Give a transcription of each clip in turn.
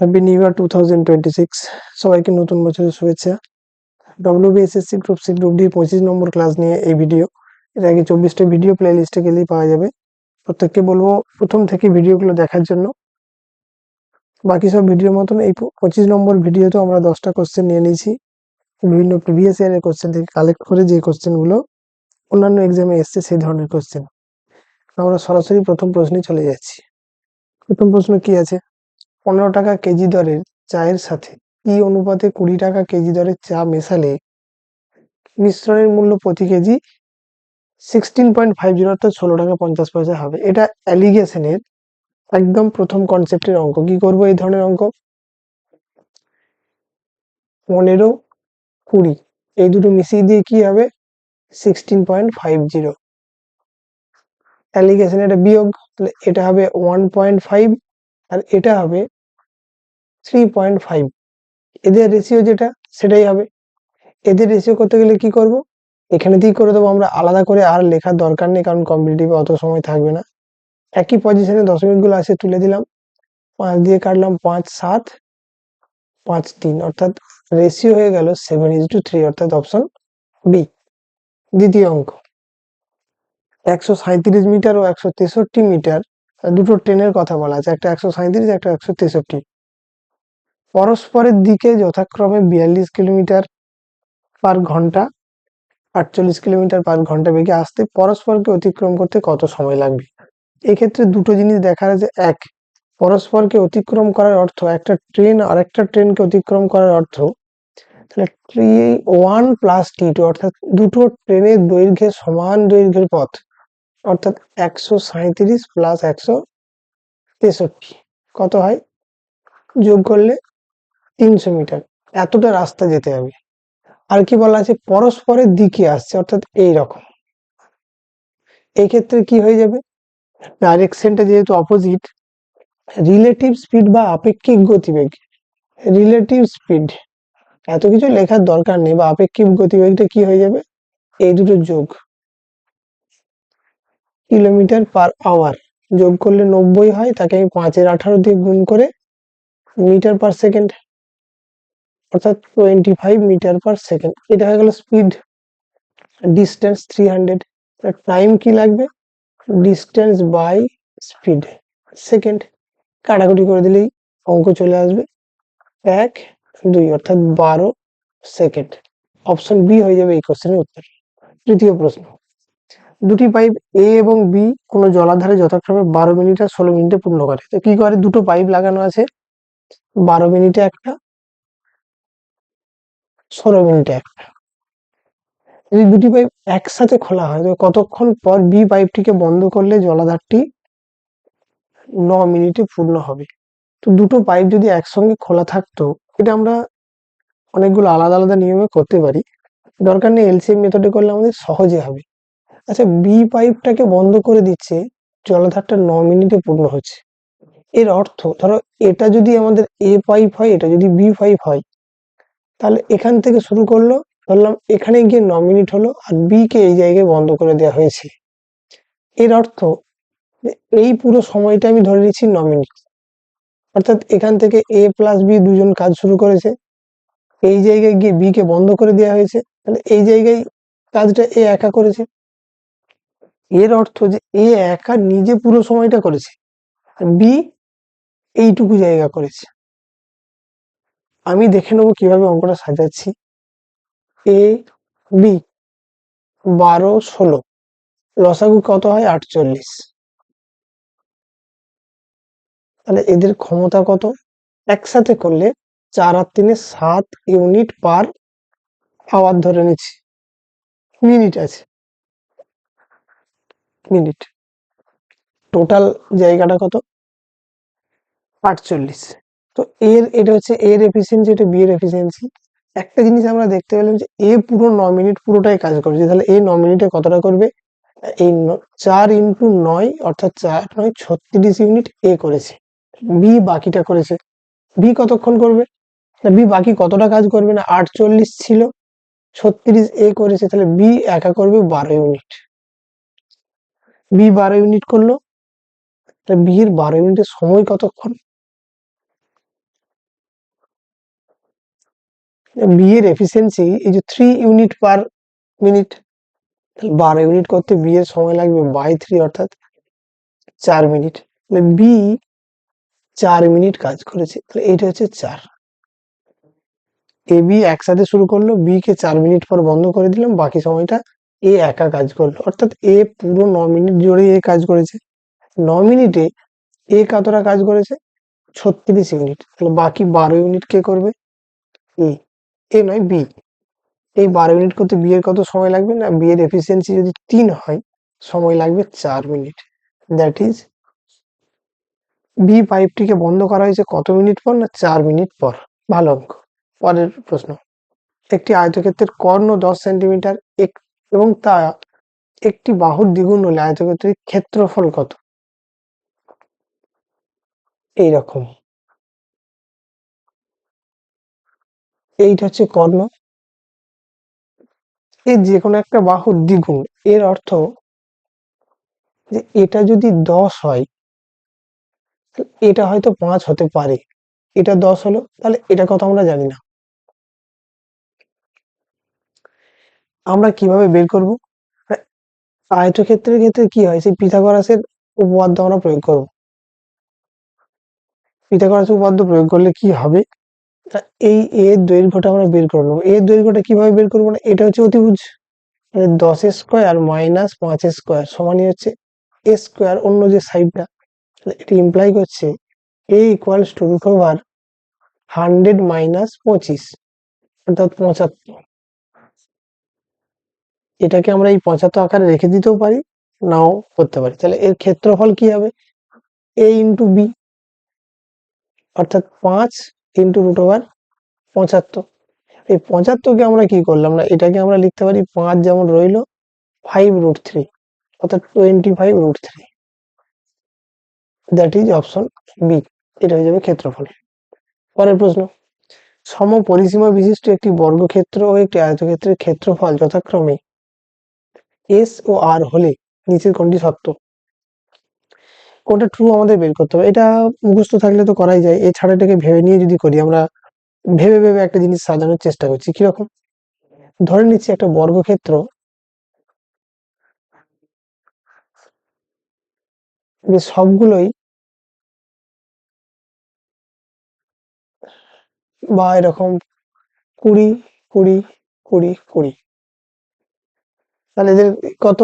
Happy new year two thousand twenty six সবাইকে নতুন বছরের শুভেচ্ছা। WBSSC group C group D পঁচিশ নম্বর ক্লাস নিয়ে এই ভিডিও এর আগে চব্বিশটা ভিডিও প্লে লিস্টে গেলেই পাওয়া যাবে। প্রত্যেককে বলব প্রথম থেকে ভিডিওগুলো দেখার জন্য। বাকি সব ভিডিওর মতন এই পঁচিশ নম্বর ভিডিওতেও আমরা দশটা কোশ্চেন নিয়ে নিয়েছি। বিভিন্ন প্রিভিয়াস ইয়ারের কোশ্চেন থেকে কালেক্ট করে যে কোশ্চেনগুলো অন্যান্য এক্সামে এসছে সেই ধরনের কোশ্চেন আমরা সরাসরি প্রথম প্রশ্নে চলে যাচ্ছি। প্রথম প্রশ্ন কি আছে? পনেরো টাকা কেজি দরের চায়ের সাথে। কি অনুপাতে কুড়ি টাকা কেজি দরের চা মেশালে মিশ্রণের মূল্য প্রতি KG sixteen point five zero অর্থাৎ ষোলো টাকা পঞ্চাশ পয়সা হবে। এটা অ্যালিগেশনের একদম প্রথম কনসেপ্টের অঙ্ক। কি করব এই ধরনের অঙ্ক? পনেরো, কুড়ি। এই দুটো মিশিয়ে দিয়ে কি হবে? Sixteen point five zero alligation এটা বিয়োগ, তাহলে এটা হবে ওয়ান পয়েন্ট ফাইভ আর এটা হবে থ্রি পয়েন্ট ফাইভ এদের রেশিও যেটা, সেটাই হবে। এদের রেশিও করতে গেলে কি করব? এখানে দিয়ে করে দেবো আমরা আলাদা করে আর লেখার দরকার নেই, কারণ কম্পিটিটিভে অত সময় থাকবে না। একই পজিশনে দশমিকগুলো আছে, তুলে দিলাম। পাঁচ দিয়ে কাটলাম পাঁচ সাত, পাঁচ তিন, অর্থাৎ রেশিও হয়ে গেল সেভেন ইজ টু থ্রি অর্থাৎ অপশন বি দ্বিতীয় অঙ্ক। একশো সাঁইত্রিশ মিটার ও একশো তেষট্টি মিটার, দুটো ট্রেনের কথা বলা আছে। একটা একশো সাঁইত্রিশ, একটা একশো তেষট্টি। পরস্পরের দিকে যথাক্রমে বিয়াল্লিশ কিলোমিটার পার ঘণ্টা, আটচল্লিশ কিলোমিটার পার ঘণ্টা বেগে আসতে পরস্পরকে অতিক্রম করতে কত সময় লাগবে? এক্ষেত্রে দুটো জিনিস দেখা যায় যে এক, পরস্পরকে অতিক্রম করার অর্থ একটা ট্রেন আর একটা ট্রেনকে অতিক্রম করার অর্থ তাহলে T one plus T two অর্থাৎ দুটো ট্রেনের দৈর্ঘ্যে সমান দৈর্ঘ্যের পথ অর্থাৎ একশো সাঁইত্রিশ প্লাস একশো তেষট্টি। কত হয়? যোগ করলে তিনশো মিটার। এতটা রাস্তা যেতে হবে। আর কি বলা আছে, পরস্পরের দিকে আসছে, অর্থাৎ এই রকম এই ক্ষেত্রে কি হয়ে যাবে? ডাইরেকশনটা যেহেতু অপোজিট রিলেটিভ স্পিড বা আপেক্ষিক গতিবেগ। রিলেটিভ স্পিড এত কিছু লেখার দরকার নেই, বা আপেক্ষিক গতিবেগটা কি হয়ে যাবে? এই দুটো যোগ। কিলোমিটার পার আওয়ার যোগ করলে নব্বই হয়, তাকে আমি পাঁচের আঠারো দিয়ে গুণ করে মিটার পার সেকেন্ড অর্থাৎ twenty five metre per second এটা হয়ে গেল speed distance three hundred time কি লাগবে? ডিস্টেন্স বাই স্পিড সেকেন্ড কাটাকুটি করে দিলেই অঙ্ক চলে আসবে। এক, দুই, অর্থাৎ বারো সেকেন্ড অপশন বি হয়ে যাবে এই কোশ্চেনের উত্তর। তৃতীয় প্রশ্ন। দুটি পাইপ এ এবং বি কোনো জলাধারে যথাক্রমে বারো মিনিট আর ষোলো মিনিটে পূর্ণ করে। তো কি করে? দুটো পাইপ লাগানো আছে। বারো মিনিটে একটা মিনিটে একটা যদি দুটি পাইপ একসাথে খোলা হয় কতক্ষণ পর বি পাইপটিকে বন্ধ করলে জলাধারটি ন মিনিটে পূর্ণ হবে? তো দুটো পাইপ যদি একসঙ্গে খোলা থাকতো, এটা আমরা অনেকগুলো আলাদা আলাদা নিয়মে করতে পারি। দরকার নেই এলসিএম মেথডে করলে আমাদের সহজে হবে। আচ্ছা বি পাইপটাকে বন্ধ করে দিচ্ছে, জলাধারটা ন মিনিটে পূর্ণ হচ্ছে। এর অর্থ, ধরো এটা যদি আমাদের এ পাইপ হয়, এটা যদি বি পাইপ হয় তাহলে এখান থেকে শুরু করল, ধরলাম এখানে গিয়ে ন মিনিট হলো আর বি কে এই জায়গায় বন্ধ করে দেওয়া হয়েছে। এর অর্থ, এই পুরো সময়টা আমি ধরে নিচ্ছি ন মিনিট। অর্থাৎ এখান থেকে এ প্লাস বি দুজন কাজ শুরু করেছে। এই জায়গায় গিয়ে বি কে বন্ধ করে দেওয়া হয়েছে। তাহলে এই জায়গায় কাজটা এ একা করেছে। এর অর্থ যে এ একা নিজে পুরো সময়টা করেছে। আর বি এইটুকু জায়গা করেছে। আমি দেখে নেব কীভাবে অঙ্কটা সাজাচ্ছি। এ বি বারো, ষোলো। লসাগু কত হয়? আটচল্লিশ। তাহলে এদের ক্ষমতা কত? একসাথে করলে চার আর তিনে সাত ইউনিট পার আওয়ার ধরে নিচ্ছি। মিনিট আছে। মিনিট। টোটাল জায়গাটা কত? আটচল্লিশ। তো এর, এটা হচ্ছে এর এফিসিয়েন্সি এটা বি এর এফিসিয়েন্সি একটা জিনিস আমরা দেখতে পেলাম যে এ পুরো ন মিনিট পুরোটাই কাজ করেছে। তাহলে এই ন মিনিটে কতটা করবে? এই চার ইন্টু নয়, অর্থাৎ চার, নয়, ছত্রিশ ইউনিট এ করেছে। বি বাকিটা করেছে। বি কতক্ষণ করবে? বি বাকি কতটা কাজ করবে না? আটচল্লিশ ছিল, ছত্রিশ এ করেছে, তাহলে বি একা করবে বারো ইউনিট বি বারো ইউনিট করল বি এর বারো ইউনিটের সময় কতক্ষণ? বি এর এফিসিয়েন্সি এই যে থ্রি ইউনিট পার মিনিট তাহলে বারো ইউনিট করতে বি এর সময় লাগবে বাই থ্রি অর্থাৎ চার মিনিট তাহলে বি চার মিনিট কাজ করেছে, তাহলে এইটা হচ্ছে চার। এ বি একসাথে শুরু করল বি কে চার মিনিট পর বন্ধ করে দিলাম, বাকি সময়টা এ একা কাজ করল। অর্থাৎ এ পুরো ন মিনিট জুড়ে এ কাজ করেছে। ন মিনিটে এ কতটা কাজ করেছে? ছত্রিশ ইউনিট তাহলে বাকি বারো ইউনিট কে করবে? এ এ নয়, বি। এই বারো মিনিট করতে বি এর কত সময় লাগবে না? বি এর এফিসিয়েন্সি যদি তিন হয়, সময় লাগবে চার মিনিট। দ্যাট ইজ বি পাইপটিকে বন্ধ করা হয়েছে কত মিনিট পর না চার মিনিট পর? ভালো অঙ্ক। পরের প্রশ্ন। একটি আয়তক্ষেত্রের কর্ণ দশ সেন্টিমিটার, এক- এবং তা একটি বাহুর দ্বিগুণ হলে আয়তক্ষেত্রের ক্ষেত্রফল কত? এইরকম। এইটা হচ্ছে কর্ণ। এই যে কোনো একটা বাহুর দ্বিগুণ, এর অর্থ যে এটা যদি দশ হয়, এটা হয়তো পাঁচ হতে পারে। এটা দশ হলো, তাহলে এটা কত আমরা জানি না। আমরা কীভাবে বের করব? আয়তক্ষেত্রের ক্ষেত্রে কি হয়? সেই পিথাগোরাসের উপপাদ্য আমরা প্রয়োগ করব। পিথাগোরাসের উপপাদ্য প্রয়োগ করলে কি হবে? তা এই এর দৈর্ঘ্যটা আমরা বের করে নেব। এর দৈর্ঘ্যটা কীভাবে বের করব না? এটা হচ্ছে অতিভুজ। মানে দশ স্কোয়ার মাইনাস পাঁচ স্কোয়ার সমানই হচ্ছে এ স্কোয়ার অন্য যে সাইডটা। এটি ইমপ্লাই করছে A equals to root over hundred minus পঁচিশ। অর্থাৎ পঁচাত্তর। এটাকে আমরা এই পঁচাত্তর আকারে রেখে দিতেও পারি, নাও করতে পারি। তাহলে এর ক্ষেত্রফল কি হবে? এ ইন্টু বি অর্থাৎ পাঁচ ইন্টু রুট ওভার পঁচাত্তর। এই পঁচাত্তরকে আমরা কি করলাম না? এটাকে আমরা লিখতে পারি পাঁচ যেমন রইল ফাইভ রুট থ্রি অর্থাৎ twenty five root three that is option B এটা হয়ে যাবে ক্ষেত্রফল। পরের প্রশ্ন সম পরিসীমা বিশিষ্ট একটি বর্গক্ষেত্র ও একটি আয়তক্ষেত্রের ক্ষেত্রফল যথাক্রমে এস ও আর হলে নিচের কোনটি সত্য? কোনটা ট্রু আমাদের বের করতে হবে। এটা মুখস্থ থাকলে তো করাই যায়। এছাড়া এটাকে ভেবে নিয়ে যদি করি, আমরা ভেবে ভেবে একটা জিনিস সাজানোর চেষ্টা করছি। কীরকম? ধরে নিচ্ছি একটা বর্গক্ষেত্র। সবগুলোই বা এরকম কুড়ি কুড়ি কুড়ি কুড়ি। তাহলে এদের কত?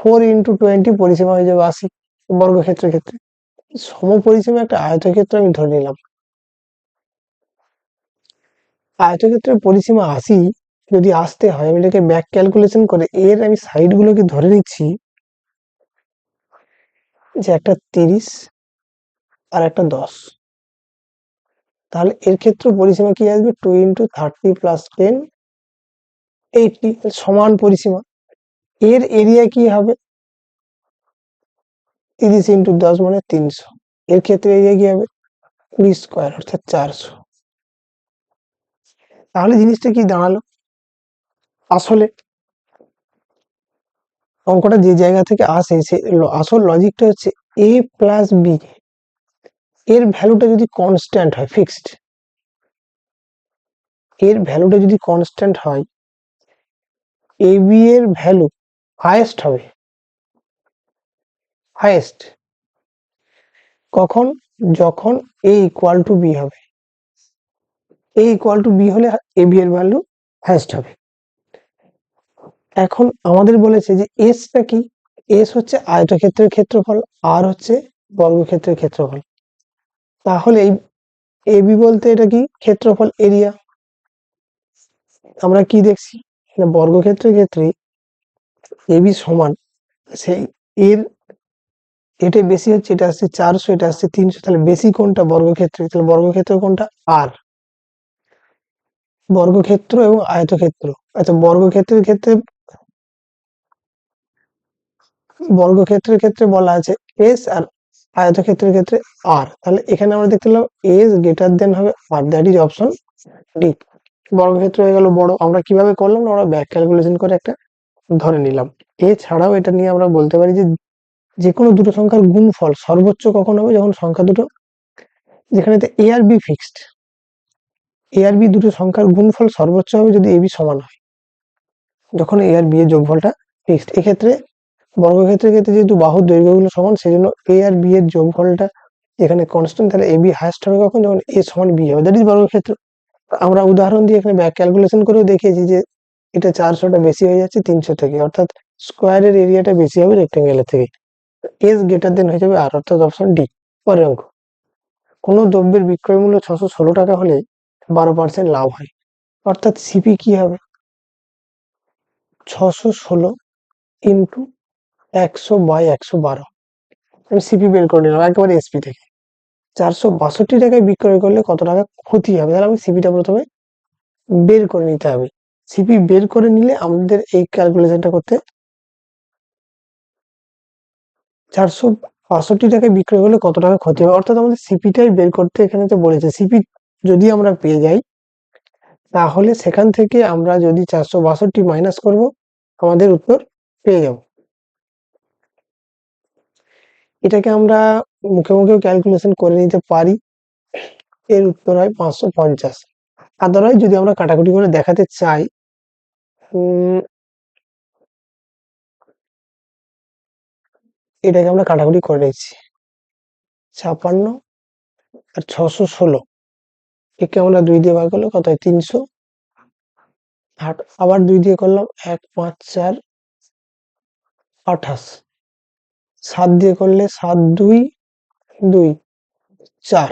ফোর ইন্টু টোয়েন্টি পরিসীমা হয়ে যাবে আশি বর্গক্ষেত্রের ক্ষেত্রে। সম পরিসীমা একটা আয়তক্ষেত্র আমি ধরে নিলাম। আয়তক্ষেত্রের পরিসীমা আশি যদি আসতে হয়, আমি এটাকে ব্যাক ক্যালকুলেশন করে এর আমি সাইড গুলোকে ধরে নিচ্ছি। যে একটা তিরিশ আর একটা দশ। তাহলে এর ক্ষেত্রে পরিসীমা কি আসবে? Two into thirty plus ten eighty সমান পরিসীমা। এর এরিয়া কি হবে? তিরিশ ইন্টু দশ মানে তিনশো। এর ক্ষেত্রে এরিয়া কি হবে? কুড়ি স্কোয়ার অর্থাৎ চারশো। তাহলে জিনিসটা কি দাঁড়াল? আসলে অঙ্কটা যে জায়গা থেকে আসে, সে আসল লজিকটা হচ্ছে এ প্লাস বি এর ভ্যালুটা যদি কনস্ট্যান্ট হয় ফিক্সড এর ভ্যালুটা যদি কনস্ট্যান্ট হয় এ বি এর ভ্যালু হায়েস্ট হবে। হায়েস্ট কখন? যখন এ ইকুয়াল টু বি হবে। এ ইকুয়াল টু বি হলে এ বি এর ভ্যালু হায়েস্ট হবে। এখন আমাদের বলেছে যে এসটা কি? এস হচ্ছে আয়তক্ষেত্রের ক্ষেত্রফল আর হচ্ছে বর্গক্ষেত্রের ক্ষেত্রফল। তাহলে এই এ বি বলতে এটা কি? ক্ষেত্রফল এরিয়া আমরা কি দেখছি? বর্গক্ষেত্রের ক্ষেত্রে এ বি সমান, সেই এর, এটা বেশি হচ্ছে, এটা আসছে চারশো, এটা আসছে তিনশো, তাহলে বেশি কোনটা? বর্গক্ষেত্রে, তাহলে বর্গক্ষেত্র কোনটা? আর বর্গক্ষেত্র এবং আয়তক্ষেত্র। আচ্ছা বর্গক্ষেত্রের ক্ষেত্রে বর্গক্ষেত্রের ক্ষেত্রে বলা আছে এস আর আয়তক্ষেত্রের ক্ষেত্রে আর তাহলে এখানে আমরা দেখতে পেলাম এস গ্রেটার দেন হবে আর দ্যাট ইজ অপশন ডি বর্গক্ষেত্র হয়ে গেল বড়, আমরা কীভাবে করলাম আমরা ব্যাক ক্যালকুলেশন করে একটা ধরে নিলাম। এছাড়াও এটা নিয়ে আমরা বলতে পারি যে যে কোনো দুটো সংখ্যার গুণফল সর্বোচ্চ কখন হবে? যখন সংখ্যা দুটো যেখানেতে এ আর বি ফিক্সড এ আর বি দুটো সংখ্যার গুণফল সর্বোচ্চ হবে যদি এ বি সমান হয়। যখন এ আর বি এর যোগফলটা ফিক্সড এক্ষেত্রে, বর্গক্ষেত্রের ক্ষেত্রে যেহেতু বাহুর দৈর্ঘ্যগুলো সমান সেই জন্য এ আর বি এর যোগফলটা এখানে কনস্ট্যান্ট তাহলে এ বি হায়েস্ট হবে কখন? যখন এ সমান বি হবে। দ্যাট ইজ বর্গক্ষেত্র। আমরা উদাহরণ দিয়ে এখানে ব্যাক ক্যালকুলেশন করেও দেখিয়েছি যে এটা চারশোটা বেশি হয়ে যাচ্ছে তিনশো থেকে। অর্থাৎ স্কোয়ারের এরিয়াটা বেশি হবে রেক্টেঙ্গেলের থেকে। এস গ্রেটার দেন হয়ে যাবে আর অর্থাৎ অপশন ডি পরের অঙ্ক। কোনো দ্রব্যের বিক্রয় মূল্য ছশো ষোলো টাকা হলে বারো পার্সেন্ট লাভ হয়। অর্থাৎ সিপি কি হবে? ছশো ষোলো ইন্টু একশো বাই একশো বারো। আমি সিপি বের করে নিলাম, একেবারে এসপি থেকে। চারশো বাষট্টি টাকায় বিক্রয় করলে কত টাকা ক্ষতি হবে? তাহলে আমি সিপিটা প্রথমে বের করে নিতে হবে। সিপি বের করে নিলে আমাদের এই ক্যালকুলেশনটা করতে চারশো বাষট্টি টাকায় বিক্রয় করলে কত টাকা ক্ষতি হবে? অর্থাৎ আমাদের সিপিটাই বের করতে এখানে তো বলেছে সিপি যদি আমরা পেয়ে যাই, তাহলে সেখান থেকে আমরা যদি চারশো বাষট্টি মাইনাস করব, আমাদের উত্তর পেয়ে যাব। এটাকে আমরা মুখে মুখেও ক্যালকুলেশন করে নিতে পারি। এর উত্তর হয় পাঁচশো পঞ্চাশ। আদারওয়াইজ যদি আমরা কাটাকুটি করে দেখাতে চাই উম, এটাকে আমরা কাটাকুটি করে নিচ্ছি ছাপান্ন আর ছশো ষোলো। একে আমরা দুই দিয়ে ভাগ করলে কত হয়? তিনশো। আট আবার দুই দিয়ে করলাম এক পাঁচ চার আঠাশ। সাত দিয়ে করলে সাত দুই দুই চার।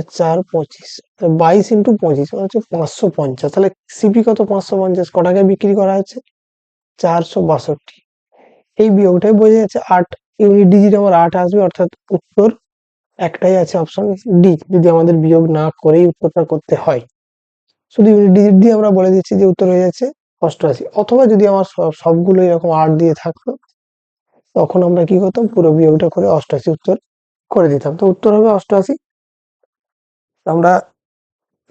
চার পঁচিশ, বাইশ ইন্টু পঁচিশ মানে হচ্ছে পাঁচশো পঞ্চাশ। তাহলে সিপি কত? পাঁচশো পঞ্চাশ। ক টাকায় বিক্রি করা হচ্ছে চারশো বাষট্টি। এই বিয়োগটাই বোঝা যাচ্ছে আট ইউনিট ডিজিট আমার আট আসবে, অর্থাৎ উত্তর একটাই আছে অপশন ডি যদি আমাদের বিয়োগ না করেই উত্তরটা করতে হয়। শুধু ইউনিট ডিজিট দিয়ে আমরা বলে দিচ্ছি যে উত্তর হয়ে যাচ্ছে অষ্টআশি। অথবা যদি আমার সব- সবগুলো এরকম আট দিয়ে থাকতো, তখন আমরা কি করতাম? পুরো বিয়োগটা করে অষ্টআশি উত্তর করে দিতাম। তো উত্তর হবে অষ্টআশি আমরা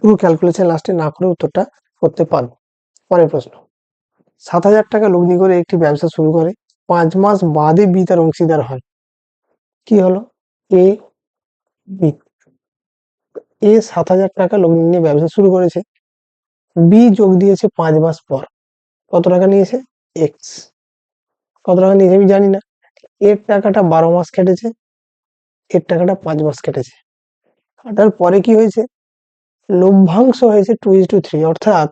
পুরো ক্যালকুলেশন লাস্টে না করে উত্তরটা করতে পারব। পরের প্রশ্ন। সাত হাজার টাকা লগ্নি করে একটি ব্যবসা শুরু করে, পাঁচ মাস বাদে বি তার অংশীদার হয়। কি হলো? এ বি এ সাত হাজার টাকা লগ্নি নিয়ে ব্যবসা শুরু করেছে। বি যোগ দিয়েছে পাঁচ মাস পর। কত টাকা নিয়েছে? এক্স কত টাকা নিয়েছে আমি জানি না। এর টাকাটা বারো মাস কেটেছে, এর টাকাটা পাঁচ মাস কেটেছে। কাটার পরে কি হয়েছে? লভ্যাংশ হয়েছে টু ইস টু থ্রি অর্থাৎ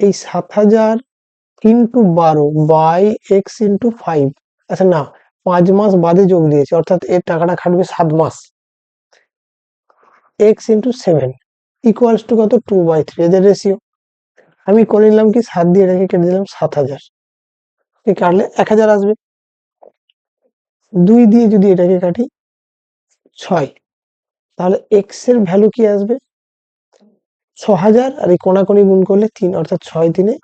এই সাত হাজার ইন্টু বারো বাই এক্স ইন্টু ফাইভ আচ্ছা না, পাঁচ মাস বাদে যোগ দিয়েছে, অর্থাৎ এর টাকাটা খাটবে সাত মাস। X into seven equals to কত? টু বাই থ্রি এদের রেশিও আমি করে নিলাম কি? সাত দিয়ে রেখে কেটে দিলাম সাত হাজার। কাটলে এক হাজার আসবে। দুই দিয়ে যদি এটাকে কাটি ছয় তাহলে এক্সের ভ্যালু কি আসবে? ছ হাজার আর এই কোনাকুনি গুণ করলে তিন, অর্থাৎ ছয় তিনে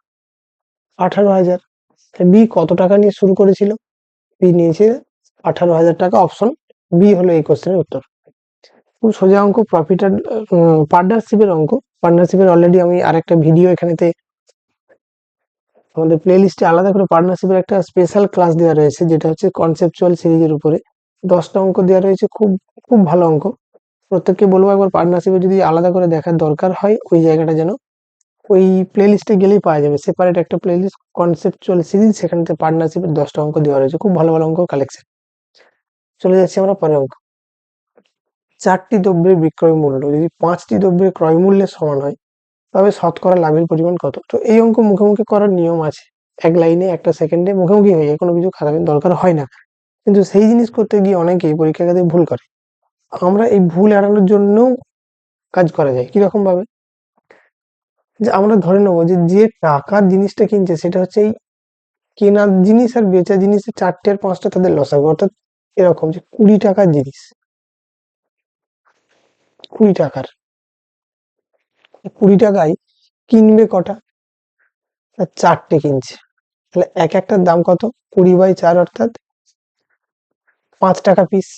আঠারো হাজার বি কত টাকা নিয়ে শুরু করেছিল? বি নিয়েছে আঠারো হাজার টাকা অপশন বি হলো এই কোশ্চেনের উত্তর। খুব সোজা অঙ্ক প্রফিট পার্টনারশিপের অঙ্ক। পার্টনারশিপের অলরেডি আমি আরেকটা ভিডিও এখানেতে আমাদের প্লে লিস্টে আলাদা করে পার্টনারশিপের একটা স্পেশাল ক্লাস দেওয়া রয়েছে, যেটা হচ্ছে কনসেপচুয়াল সিরিজের উপরে। দশটা অঙ্ক দেওয়া রয়েছে, খুব খুব ভালো অঙ্ক। প্রত্যেককে বলব একবার পার্টনারশিপে যদি আলাদা করে দেখার দরকার হয়, ওই জায়গাটা যেন ওই প্লে লিস্টে গেলেই পাওয়া যাবে। সেপারেট একটা প্লে লিস্ট কনসেপচুয়াল সিরিজ সেখানে পার্টনারশিপের দশটা অঙ্ক দেওয়া রয়েছে। খুব ভালো ভালো অঙ্ক কালেকশন চলে যাচ্ছি আমরা পরের অঙ্ক। চারটি দ্রব্যের বিক্রয় মূল্য, যদি পাঁচটি দ্রব্যের ক্রয় মূল্যের সমান হয়, তবে শতকরা লাভের পরিমাণ কত? তো এই অঙ্ক মুখে মুখে করার নিয়ম আছে। এক লাইনে, একটা সেকেন্ডে মুখোমুখি হয়ে যায় কোনো কিছু খাতার দরকার হয় না। কিন্তু সেই জিনিস করতে গিয়ে অনেকেই পরীক্ষা খাতে ভুল করে। আমরা এই ভুল এড়ানোর জন্য কাজ করা যায়। কীরকম ভাবে যে আমরা ধরে নেব যে যে টাকার জিনিসটা কিনছে, সেটা হচ্ছে এই কেনার জিনিস আর বেচা জিনিসের চারটে আর পাঁচটা তাদের লস হবে। অর্থাৎ এরকম যে কুড়ি টাকার জিনিস। কুড়ি টাকার। কুড়ি টাকায় কিনবে কটা? চারটে কিনছে। তাহলে এক একটার দাম কত? কুড়ি বাই চার অর্থাৎ পাঁচ টাকা পিস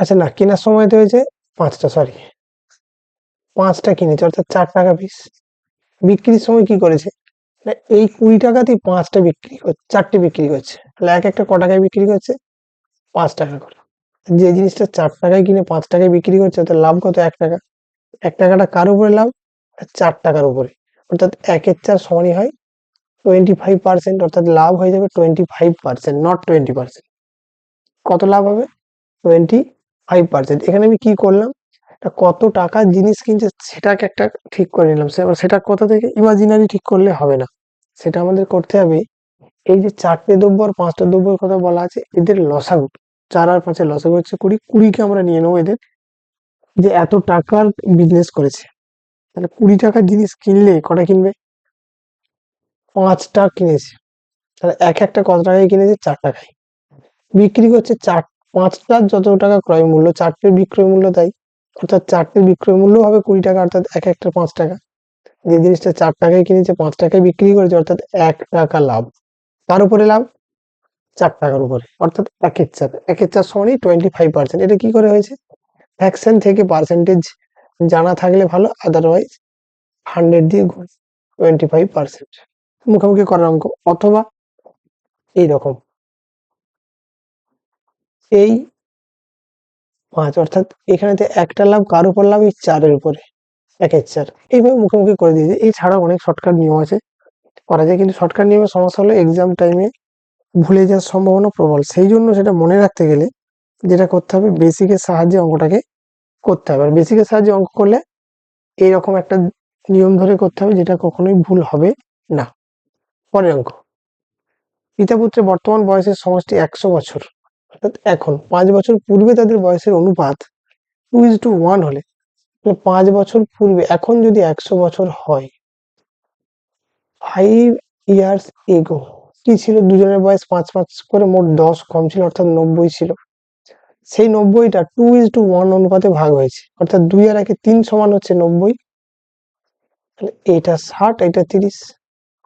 আচ্ছা না, কেনার সময় তো হয়েছে পাঁচটা সরি পাঁচটা কিনেছে, অর্থাৎ চার টাকা পিস বিক্রির সময় কি করেছে? এই কুড়ি টাকাতেই পাঁচটা বিক্রি করছে চারটে বিক্রি করছে। তাহলে এক একটা ক টাকায় বিক্রি করছে? পাঁচ টাকা করে। যে জিনিসটা চার টাকায় কিনে পাঁচ টাকায় বিক্রি করছে, তার লাভ কত? এক টাকা। এক টাকাটা কার উপরে লাভ? চার টাকার উপরে। অর্থাৎ একের চার সমানই হয় টোয়েন্টি ফাইভ পার্সেন্ট অর্থাৎ লাভ হয়ে যাবে twenty five percent not twenty percent কত লাভ হবে? টোয়েন্টি ফাইভ পার্সেন্ট এখানে আমি কি করলাম? কত টাকার জিনিস কিনছে সেটাকে একটা ঠিক করে নিলাম। সেটা কোথা থেকে ইমাজিনারি ঠিক করলে হবে না। সেটা আমাদের করতে হবে এই যে চারটে দ্রব্য আর পাঁচটা দ্রব্যের কথা বলা আছে, এদের লসাগু। চার আর পাঁচের লসাগু হচ্ছে কুড়ি। কুড়িকে আমরা নিয়ে নেব এদের যে এত টাকার বিজনেস করেছে। তাহলে কুড়ি টাকার জিনিস কিনলে কটা কিনবে? পাঁচটা কিনেছে। তাহলে এক একটা কত টাকায় কিনেছে? চার টাকায়। বিক্রি করছে চার পাঁচটার যত টাকা ক্রয় মূল্য, চারটের বিক্রয় মূল্য তাই অর্থাৎ চারটের বিক্রয় মূল্য হবে কুড়ি টাকা, অর্থাৎ এক একটা পাঁচ টাকা। যে জিনিসটা চার টাকায় কিনেছে, পাঁচ টাকায় বিক্রি করেছে, অর্থাৎ এক টাকা লাভ। তার উপরে লাভ? চার টাকার উপরে, অর্থাৎ একের চার। একের চার সমানই টোয়েন্টি ফাইভ পার্সেন্ট এটা কি করে হয়েছে? ফ্যাকশন থেকে পার্সেন্টেজ জানা থাকলে ভালো আদারওয়াইজ হান্ড্রেড দিয়ে গুণ টোয়েন্টি ফাইভ পার্সেন্ট মুখোমুখি করার অঙ্ক, অথবা এই রকম এই পাঁচ, অর্থাৎ এখানেতে একটা লাভ, কার উপর লাভ? এই চারের উপরে, একের চার। এইভাবে মুখোমুখি করে দিয়েছে। এছাড়াও অনেক শর্টকাট নিয়ম আছে। করা যায়, কিন্তু শর্টকাট নিয়মের সমস্যা হলো এক্সাম টাইমে ভুলে যাওয়ার সম্ভাবনা প্রবল। সেই জন্য সেটা মনে রাখতে গেলে যেটা করতে হবে বেসিকের সাহায্যে অঙ্কটাকে করতে হবে। আর বেসিকের সাহায্যে অঙ্ক করলে এইরকম একটা নিয়ম ধরে করতে হবে, যেটা কখনোই ভুল হবে না। পরের অঙ্ক। পিতা পুত্রের বর্তমান বয়সের সমষ্টি একশো বছর। অর্থাৎ এখন পাঁচ বছর পূর্বে তাদের বয়সের অনুপাত টু ইজ টু ওয়ান হলে পাঁচ বছর পূর্বে, এখন যদি একশো বছর হয় ফাইভ ইয়ার্স এগো কি ছিল? দুজনের বয়স পাঁচ পাঁচ করে মোট দশ কম ছিল, অর্থাৎ নব্বই ছিল। সেই নব্বইটা টু ইজ টু ওয়ান অনুপাতে ভাগ হয়েছে, অর্থাৎ দুই আর একে তিন সমান হচ্ছে নব্বই। তাহলে এটা ষাট, এটা তিরিশ।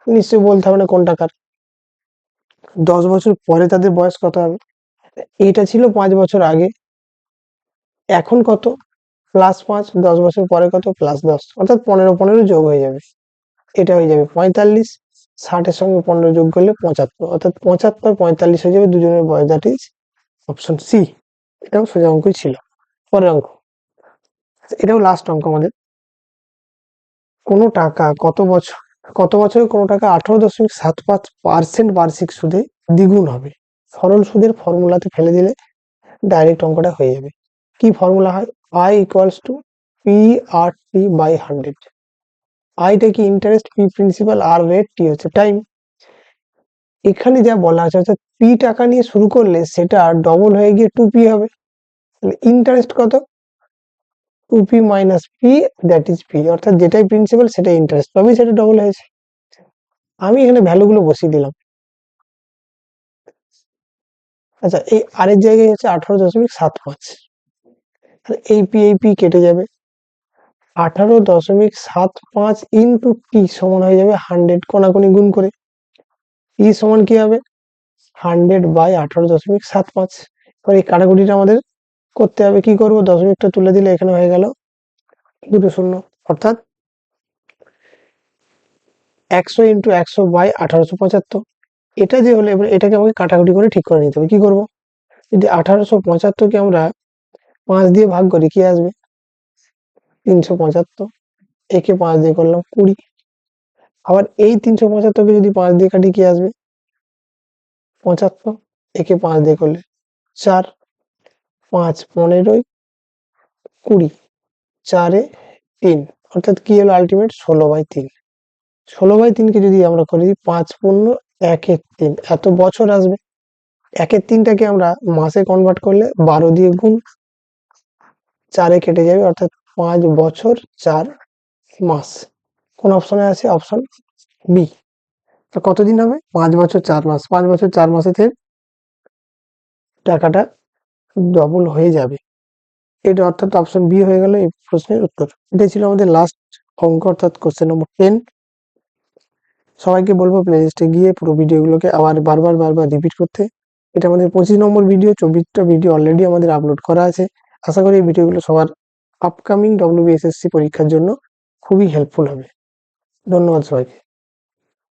নিশ্চয়ই বলতে হবে না কোন টাকার দশ বছর পরে তাদের বয়স কত হবে? এটা ছিল পাঁচ বছর আগে। এখন কত? প্লাস পাঁচ, দশ বছর পরে কত? প্লাস দশ। অর্থাৎ পনেরো পনেরো যোগ হয়ে যাবে। এটা হয়ে যাবে পঁয়তাল্লিশ, ষাটের সঙ্গে পনেরো যোগ করলে পঁচাত্তর। অর্থাৎ পঁচাত্তর, পঁয়তাল্লিশ হয়ে যাবে দুজনের বয়স দ্যাট ইজ অপশন সি এটাও সোজা অঙ্কই ছিল। পরের অঙ্ক। এটাও লাস্ট অঙ্ক আমাদের। কোনো টাকা কত বছর, কত বছরে কোনো টাকা আঠারো দশমিক সাত পাঁচ পার্সেন্ট বার্ষিক সুদে দ্বিগুণ হবে? সরল সুদের ফর্মুলাতে ফেলে দিলে ডাইরেক্ট অঙ্কটা হয়ে যাবে। কি ফর্মুলা হয়? I equals to P R T by hundred আইটা কি interest P principal R rate T হচ্ছে টাইম এখানে যা বলা আছে, অর্থাৎ পি টাকা নিয়ে শুরু করলে সেটা ডবল হয়ে গিয়ে টু পি হবে। তাহলে ইন্টারেস্ট কত? Two P minus P that is P অর্থাৎ যেটাই প্রিন্সিপাল সেটাই ইন্টারেস্ট তবেই সেটা ডবল হয়েছে। আমি এখানে ভ্যালুগুলো বসিয়ে দিলাম। আচ্ছা এই আরেক জায়গায় হচ্ছে আঠারো দশমিক সাত পাঁচ। এই পি এই পি কেটে যাবে। আঠারো দশমিক সাত পাঁচ ইন্টু টি সমান হয়ে যাবে হান্ড্রেড কোনাকুনি গুণ করে। ই সমান কি হবে? হান্ড্রেড বাই আঠারো দশমিক সাত পাঁচ। এবার এই কাটাকুটিটা আমাদের করতে হবে। কি করব? দশমিকটা তুলে দিলে এখানে হয়ে গেল দুটো শূন্য। অর্থাৎ একশো ইন্টু একশো বাই আঠারোশো পঁচাত্তর। এটা যে হলো এবার এটাকে আমাকে কাটাকুটি করে ঠিক করে নিতে হবে। কি করব? যদি আঠারোশো পঁচাত্তরকে আমরা পাঁচ দিয়ে ভাগ করি, কি আসবে? তিনশো পঁচাত্তর। একে পাঁচ দিয়ে করলাম কুড়ি। আবার এই তিনশো পঁচাত্তরকে যদি পাঁচ দিয়ে কাটি, কি আসবে? পঁচাত্তর। একে পাঁচ দিয়ে করলে চার। পাঁচ পনেরোই কুড়ি। চারে তিন। অর্থাৎ কি হলো আলটিমেট ষোলো বাই তিন। ষোলো বাই তিনকে যদি আমরা করি, পাঁচ পূর্ণ একের তিন, এত বছর আসবে। একের তিনটাকে আমরা মাসে কনভার্ট করলে বারো দিয়ে গুণ চারে কেটে যাবে, অর্থাৎ পাঁচ বছর চার মাস। কোন অপশনে আছে? অপশন বি কতদিন হবে? পাঁচ বছর চার মাস। পাঁচ বছর চার মাসেতে টাকাটা ডবল হয়ে যাবে। এটা অর্থাৎ অপশন বি হয়ে গেল এই প্রশ্নের উত্তর। এটাই ছিল আমাদের লাস্ট অঙ্ক, অর্থাৎ কোশ্চেন নম্বর টেন সবাইকে বলব প্লেলিস্টে গিয়ে পুরো ভিডিওগুলোকে আবার বারবার বারবার রিপিট করতে। এটা আমাদের পঁচিশ নম্বর ভিডিও চব্বিশটা ভিডিও অলরেডি আমাদের আপলোড করা আছে। আশা করি এই ভিডিওগুলো সবার আপকামিং ডব্লিউবিএসএসসি পরীক্ষার জন্য খুবই হেল্পফুল হবে। ধন্যবাদ সবাইকে।